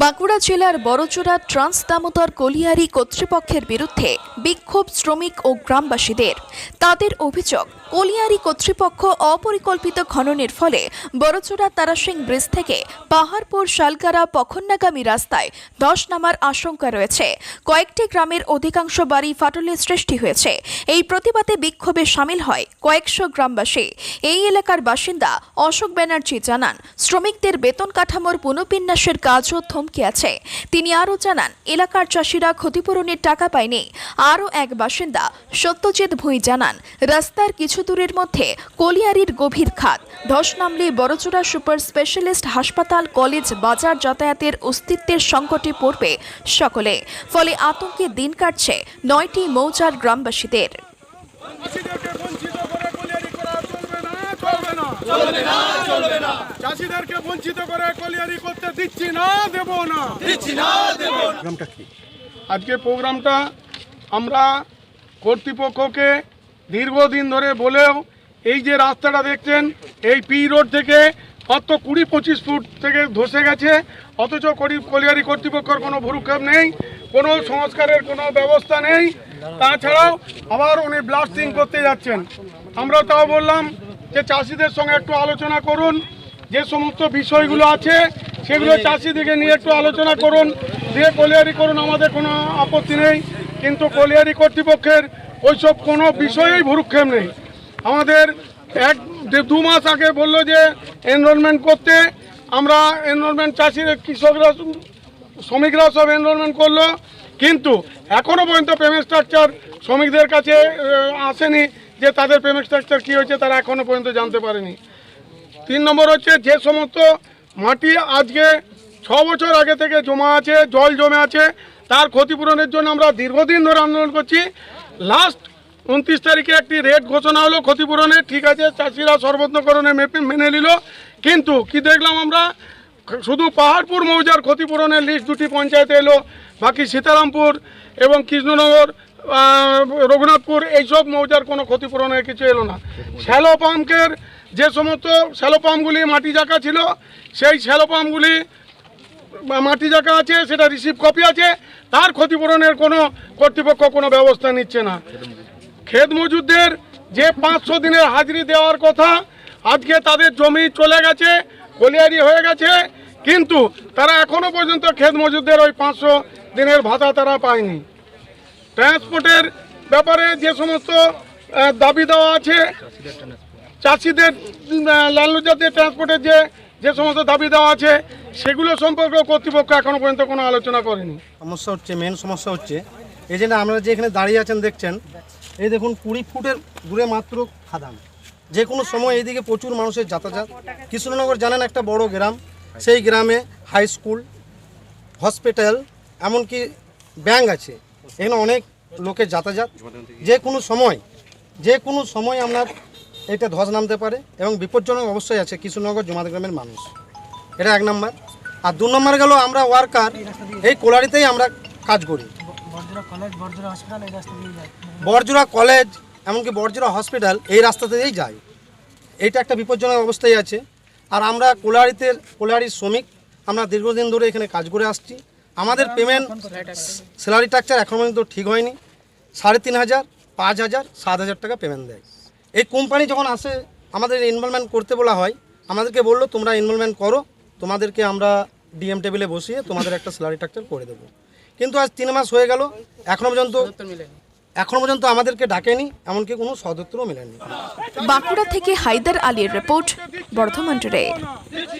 বাঁকুড়া জেলার বড়চোরা trans Damodar colliery কর্তৃপক্ষের বিরুদ্ধে বিক্ষোভ শ্রমিক ও গ্রামবাসীদের। তাদের অভিযোগ কলিয়ারি কর্তৃপক্ষ অপরিকল্পিত খননের ফলে বড়চোড়া তারাসিং ব্রিজ থেকে পাহাড়পুর শালগারা পখন্নাগামী রাস্তায় ধস নামার আশঙ্কা রয়েছে। কয়েকটি গ্রামের অধিকাংশ বাড়ি ফাটলের সৃষ্টি হয়েছে। এই প্রতিবাদে বিক্ষোভে সামিল হয় কয়েকশো গ্রামবাসী। এই এলাকার বাসিন্দা অশোক ব্যানার্জি জানান, শ্রমিকদের বেতন কাঠামোর পুনঃবিন্যাসের কাজও থমকে আছে। তিনি আরও জানান, এলাকার চাষিরা ক্ষতিপূরণের টাকা পায়নি। আরও এক বাসিন্দা সত্যজিৎ ভুঁই জানান, রাস্তার কিছু দূরের মধ্যে কলিয়ারির গভীর খাত। ধস নামলে বড়চোরা সুপার স্পেশালিস্ট হাসপাতাল কলেজ বাজার যাতায়াতের অস্তিত্বের সংকটে পড়বে সকলে। ফলে আতঙ্কে দিন কাটছে নয়টি মৌজার গ্রামবাসীদের। চাষিদেরকে বঞ্চিত করে কলিয়ারি করতে দিচ্ছি না দেব না। দিচ্ছি না দেব আজকে প্রোগ্রামটা আমরা কর্তৃপক্ষকে দীর্ঘদিন ধরে বলেও এই যে রাস্তাটা দেখছেন, এই পি রোড থেকে মাত্র কুড়ি পঁচিশ ফুট থেকে ধসে গেছে, অথচ কলিয়ারি কর্তৃপক্ষের কোনো ভুরুক্ষেপ নেই, কোনো সংস্কারের কোনো ব্যবস্থা নেই। তাছাড়াও আবার উনি ব্লাস্টিং করতে যাচ্ছেন। আমরা তাও বললাম যে চাষিদের সঙ্গে একটু আলোচনা করুন, যে সমস্ত বিষয়গুলো আছে সেগুলো চাষিদিকে নিয়ে একটু আলোচনা করুন, দিয়ে কলিয়ারি করুন, আমাদের কোনো আপত্তি নেই। কিন্তু কলিয়ারি কর্তৃপক্ষের ওইসব কোনো বিষয়েই ভুরুক্ষেপ নেই। আমাদের এক দু মাস আগে বলল যে এনরোলমেন্ট করতে, আমরা এনরোলমেন্ট চাষিরা, কৃষকরা, শ্রমিকরা সব এনরোলমেন্ট করল। কিন্তু এখনও পর্যন্ত পেমেন্ট স্ট্রাকচার শ্রমিকদের কাছে আসেনি যে তাদের পেমেন্ট স্ট্রাকচার কী হয়েছে, তারা এখনও পর্যন্ত জানতে পারেনি। তিন নম্বর হচ্ছে যে সমস্ত মাটি আজকে ছ বছর আগে থেকে জমা আছে, জল জমে আছে। তার ক্ষতিপূরণের জন্য আমরা দীর্ঘদিন ধরে আন্দোলন করছি। লাস্ট উনত্রিশ তারিখে একটি রেট ঘোষণা হলো ক্ষতিপূরণের ঠিক আছে, চাষিরা সর্বত্রকরণে মেপে মেনে নিল। কিন্তু কি দেখলাম আমরা? শুধু পাহাড়পুর মৌজার ক্ষতিপূরণের লিস্ট দুটি পঞ্চায়েতে এলো, বাকি সীতারামপুর এবং কৃষ্ণনগর রঘুনাথপুর, এইসব মৌজার কোনো ক্ষতিপূরণের কিছু এলো না। শ্যালো পাম্পের যে সমস্ত, শ্যালো পাম্পগুলি মাটি জাকা ছিল, সেই শ্যালো পাম্পগুলি মাটি জায়গা আছে, সেটা রিসিভ কপি আছে, তার ক্ষতিপূরণের কোনো কর্তৃপক্ষ কোনো ব্যবস্থা নিচ্ছে না। ক্ষেত মজুরদের যে পাঁচশো দিনের হাজিরি দেওয়ার কথা, আজকে তাদের জমি চলে গেছে কলিয়ারি হয়ে গেছে, কিন্তু তারা এখনও পর্যন্ত ক্ষেত মজুরদের ওই পাঁচশো দিনের ভাতা তারা পায়নি। ট্রান্সপোর্টের ব্যাপারে যে সমস্ত দাবি দেওয়া আছে, চাষিদের লালু জাতীয় ট্রান্সপোর্টের যে যে সমস্ত দাবি দেওয়া আছে, সেগুলো সম্পর্কে কর্তৃপক্ষ এখনও পর্যন্ত কোনো আলোচনা করেনি। সমস্যা হচ্ছে মেন সমস্যা হচ্ছে, এই যে আপনারা যে এখানে দাঁড়িয়ে আছেন, দেখছেন, এই দেখুন, কুড়ি ফুটের দূরে মাত্র খাদান। যে কোনো সময় এইদিকে প্রচুর মানুষের যাতায়াত। কৃষ্ণনগর জানেন, একটা বড় গ্রাম, সেই গ্রামে হাই স্কুল হসপিটাল এমনকি ব্যাংক আছে। এখানে অনেক লোকের যাতায়াত। যে কোনো সময়, যে কোনো সময় আপনার এটা ধস নামতে পারে এবং বিপজ্জনক অবশ্যই আছে কৃষ্ণনগর জমাত গ্রামের মানুষ। এটা এক নম্বর। আর দু নম্বর গেল আমরা ওয়ার্কার এই কোলারিতেই আমরা কাজ করি। বরজুরা কলেজ এমনকি বরজুরা হসপিটাল এই রাস্তাতে দিয়েই যায়। এইটা একটা বিপজ্জনক অবস্থায় আছে। আর আমরা কোলারিতে কোলারির শ্রমিক আমরা দীর্ঘদিন ধরে এখানে কাজ করে আসছি। আমাদের পেমেন্ট স্যালারি স্ট্রাকচার এখন পর্যন্ত ঠিক হয়নি। সাড়ে তিন হাজার পাঁচ হাজার সাত হাজার টাকা পেমেন্ট দেয়। এই কোম্পানি যখন আসে আমাদের ইনভলভমেন্ট করতে বলা হয় আমাদেরকে বলল তোমরা ইনভলভমেন্ট করো তোমাদেরকে আমরা ডিএম টেবিলে বসিয়ে তোমাদের একটা স্যালারি স্ট্রাকচার করে দেবো। কিন্তু আজ তিন মাস হয়ে গেল এখনও পর্যন্ত এখনও পর্যন্ত আমাদেরকে ডাকেনি এমনকি কোনো সদত্তরও মেলেনি। বাঁকুড়া থেকে হায়দার আলীর রিপোর্ট বর্ধমান টুডে।